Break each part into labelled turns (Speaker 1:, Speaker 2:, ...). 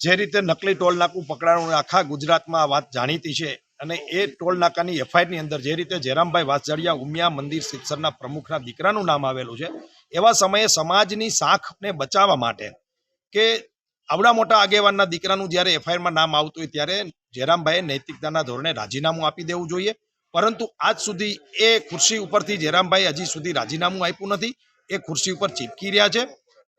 Speaker 1: જે રીતે નકલી ટોલ નાકું પકડાણું આખા ગુજરાતમાં આ વાત જાણીતી છે. અને એ ટોલ નાકાની એફઆઈઆરની અંદર જે રીતે જયરામભાઈ વાસજડિયા ઉમિયા મંદિર સિત્સરના પ્રમુખના દીકરાનું નામ આવેલું છે, એવા સમયે સમાજની સાખને બચાવવા માટે કે આવડા મોટા આગેવાનના દીકરાનું જ્યારે એફઆઈઆરમાં નામ આવતું હોય ત્યારે જયરામભાઈએ નૈતિકતાના ધોરણે રાજીનામું આપી દેવું જોઈએ. પરંતુ આજ સુધી એ ખુરશી ઉપરથી જયરામભાઈ હજી સુધી રાજીનામું આપ્યું નથી. એ ખુરશી ઉપર ચીપકી રહ્યા છે.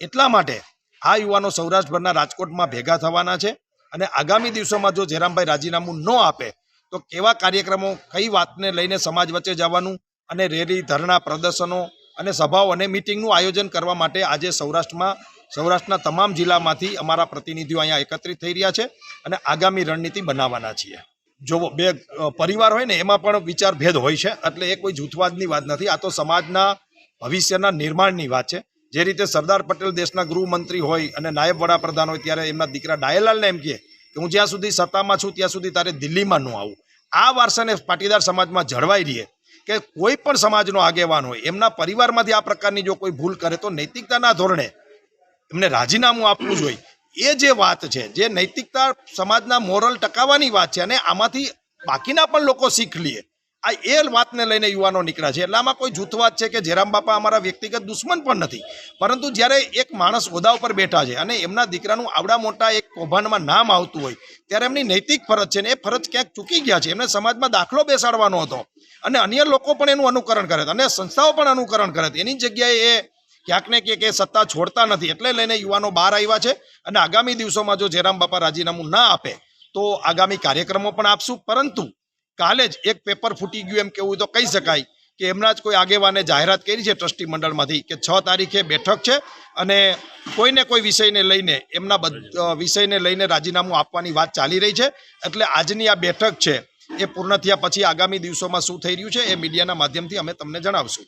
Speaker 1: એટલા માટે આ યુવાનો સૌરાષ્ટ્રભરના રાજકોટમાં ભેગા થવાના છે અને આગામી દિવસોમાં જો જયરામભાઈ રાજીનામું ન આપે, તો કેવા કાર્યક્રમો, કઈ વાતને લઈને સમાજ વચ્ચે જવાનું અને રેલી, ધરણા, પ્રદર્શનો અને સભાઓ અને મિટિંગનું આયોજન કરવા માટે આજે સૌરાષ્ટ્રમાં, સૌરાષ્ટ્રના તમામ જિલ્લામાંથી અમારા પ્રતિનિધિઓ અહીંયા એકત્રિત થઈ રહ્યા છે અને આગામી રણનીતિ બનાવવાના છીએ. જો બે પરિવાર હોય ને, એમાં પણ વિચાર ભેદ હોય છે, એટલે એ કોઈ જૂથવાદની વાત નથી. આ તો સમાજના, ભવિષ્યના નિર્માણની વાત છે. જે રીતે સરદાર પટેલ દેશના ગૃહમંત્રી હોય અને નાયબ વડાપ્રધાન હોય ત્યારે એમના દીકરા ડાયલાલને એમ કહે કે હું જ્યાં સુધી સત્તામાં છું ત્યાં સુધી તારે દિલ્હીમાં ન આવું. આ વારસાને પાટીદાર સમાજમાં જળવાઈ રહીએ કે કોઈ પણ સમાજનો આગેવાન હોય, એમના પરિવારમાંથી આ પ્રકારની જો કોઈ ભૂલ કરે તો નૈતિકતાના ધોરણે એમને રાજીનામું આપવું જોઈએ. એ જે વાત છે, જે નૈતિકતા સમાજના મોરલ ટકાવવાની વાત છે અને આમાંથી બાકીના પણ લોકો શીખ લે. આ એ વાતને લઈને યુવાનો નીકળ્યા છે. એટલે આમાં કોઈ જૂથવાદ છે કે જેરામ બાપા અમારા વ્યક્તિગત દુશ્મન પણ નથી. પરંતુ જ્યારે એક માણસ હોદ્દા ઉપર બેઠા છે અને એમના દીકરાનું આવડા મોટા એક કૌભાંડમાં નામ આવતું હોય, ત્યારે એમની નૈતિક ફરજ છે ને એ ફરજ ક્યાંક ચૂકી ગયા છે. એમને સમાજમાં દાખલો બેસાડવાનો હતો અને અન્ય લોકો પણ એનું અનુકરણ કરે અને સંસ્થાઓ પણ અનુકરણ કરે એની જગ્યાએ એ ક્યાંક ને ક્યાંક એ સત્તા છોડતા નથી. એટલે લઈને યુવાનો બહાર આવ્યા છે અને આગામી દિવસોમાં જો જયરામ બાપા રાજીનામું ના આપે, તો આગામી કાર્યક્રમો પણ આપશું. પરંતુ કાલે જ એક પેપર ફૂટી ગયું એમ કેવું તો કહી શકાય કે એમના જ કોઈ આગેવાને જાહેરાત કરી છે ટ્રસ્ટી મંડળમાંથી કે છ તારીખે બેઠક છે અને કોઈને કોઈ વિષયને લઈને એમના વિષયને લઈને રાજીનામું આપવાની વાત ચાલી રહી છે. એટલે આજની આ બેઠક છે એ પૂર્ણ થયા પછી આગામી દિવસોમાં શું થઈ રહ્યું છે એ મીડિયાના માધ્યમથી અમે તમને જણાવશું.